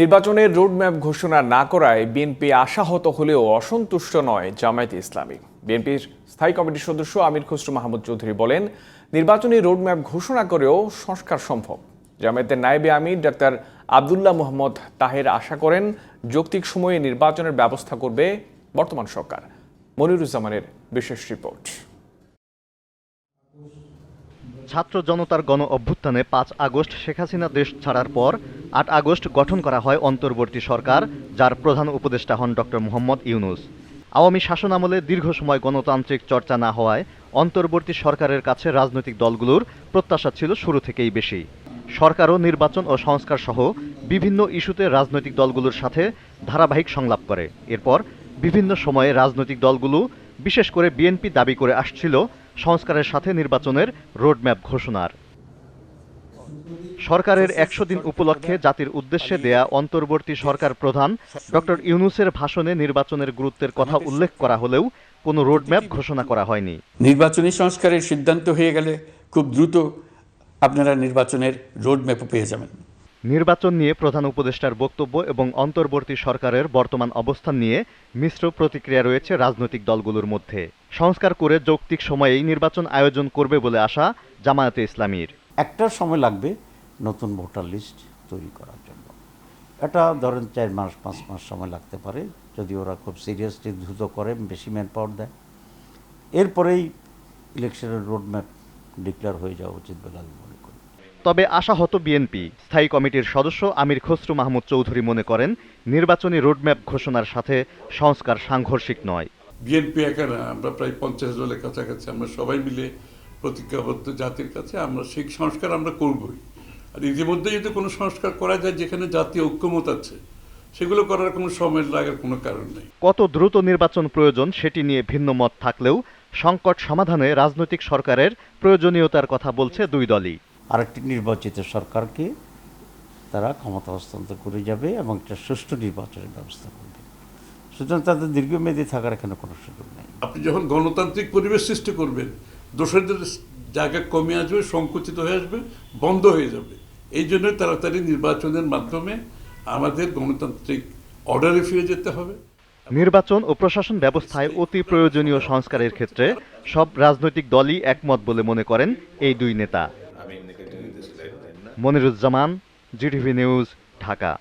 নির্বাচনের রোডম্যাপ ঘোষণা না করায় বিএনপি আশাহত হলেও অসন্তুষ্ট নয় জামায়াতে ইসলামী। বিএনপির স্থায়ী কমিটির সদস্য আমির খসরু মাহমুদ চৌধুরী বলেন, নির্বাচনী রোডম্যাপ ঘোষণা করেও সংস্কার সম্ভব। জামায়াতের নায়েবে আমির ডাক্তার আবদুল্লাহ মোহাম্মদ তাহের আশা করেন, যৌক্তিক সময়ে নির্বাচনের ব্যবস্থা করবে বর্তমান সরকার। মনিরুজ্জামানের বিশেষ রিপোর্ট। ছাত্র জনতার গণ অভ্যুত্থানে পাঁচ আগস্ট শেখ হাসিনা দেশ ছাড়ার পর আট আগস্ট গঠন করা হয় অন্তর্বর্তী সরকার, যার প্রধান উপদেষ্টা হন ডক্টর মোহাম্মদ ইউনুস। আওয়ামী শাসনামলে দীর্ঘ সময় গণতান্ত্রিক চর্চা না হওয়ায় অন্তর্বর্তী সরকারের কাছে রাজনৈতিক দলগুলোর প্রত্যাশা ছিল শুরু থেকেই বেশি। সরকারও নির্বাচন ও সংস্কার সহ বিভিন্ন ইস্যুতে রাজনৈতিক দলগুলোর সাথে ধারাবাহিক সংলাপ করে। এরপর বিভিন্ন সময়ে রাজনৈতিক দলগুলো বিশেষ করে বিএনপি দাবি করে আসছিল সংস্কারের সাথে নির্বাচনের রোডম্যাপ ঘোষণার। সরকারের একশো দিন উপলক্ষে জাতির উদ্দেশ্যে দেয়া অন্তর্বর্তী সরকার প্রধান ডক্টর ইউনুসের ভাষণে নির্বাচনের গুরুত্বের কথা উল্লেখ করা হলেও কোনো রোডম্যাপ ঘোষণা করা হয়নি। নির্বাচনী সংস্কারের সিদ্ধান্ত হয়ে গেলে খুব দ্রুত আপনারা নির্বাচনের রোডম্যাপও পেয়ে যাবেন। নির্বাচন নিয়ে প্রধান উপদেষ্টার বক্তব্য এবং অন্তর্বর্তী সরকারের বর্তমান অবস্থান নিয়ে মিশ্র প্রতিক্রিয়া রয়েছে রাজনৈতিক দলগুলোর মধ্যে। সংস্কার করে যৌক্তিক সময়েই নির্বাচন আয়োজন করবে বলে আশা জামায়াতে ইসলামীর। একটা সময় লাগবে নতুন ভোটার লিস্ট তৈরি করার জন্য। এটা ধরেন চার মাস, পাঁচ মাস সময় লাগতে পারে, যদি ওরা খুব সিরিয়াসলি দ্রুত করে, বেশি ম্যান পাওয়ার দেয়। এরপরেই ইলেকশনের রোডম্যাপ ডিক্লেয়ার হয়ে যাওয়া উচিত বলে আমি মনে করি। তবে আশাহত বিএনপি। স্থায়ী কমিটির সদস্য আমির খসরু মাহমুদ চৌধুরী মনে করেন নির্বাচনী রোডম্যাপ ঘোষণার সাথে সংস্কার সাংঘর্ষিক নয়। বিএনপি একা না আমরা প্রায় পঞ্চাশ দলের কাছাকাছি আমরা সবাই মিলে প্রতিজ্ঞাবদ্ধ জাতির কাছে আমরা সেই সংস্কার আমরা করবই। আর ইতিমধ্যে যদি কোনো সংস্কার করা যায় যেখানে জাতীয় ঐক্যমত আছে সেগুলো করার কোনো সময় লাগার কোনো কারণ নেই। কত দ্রুত নির্বাচন প্রয়োজন সেটি নিয়ে ভিন্ন মত থাকলেও সংকট সমাধানে রাজনৈতিক সরকারের প্রয়োজনীয়তার কথা বলছে দুই দলই। আরেকটি নির্বাচিত সরকারকে তারা ক্ষমতা হস্তান্তর করে যাবে এবং একটা সুষ্ঠু নির্বাচনের ব্যবস্থা করবে। সুতরাং তাদের দীর্ঘমেয়াদী থাকার এখানে কোনো সুযোগ নেই। আপনি যখন গণতান্ত্রিক পরিবেশ সৃষ্টি করবেন দোষরদের জায়গা কমে আসবে সংকুচিত হয়ে আসবে বন্ধ হয়ে যাবে। এই জন্য তাড়াতাড়ি নির্বাচনের মাধ্যমে আমাদের গণতান্ত্রিক অর্ডারে ফিরে যেতে হবে। নির্বাচন ও প্রশাসন ব্যবস্থায় অতি প্রয়োজনীয় সংস্কারের ক্ষেত্রে সব রাজনৈতিক দলই একমত বলে মনে করেন এই দুই নেতা। Moniruzzaman GTV news Dhaka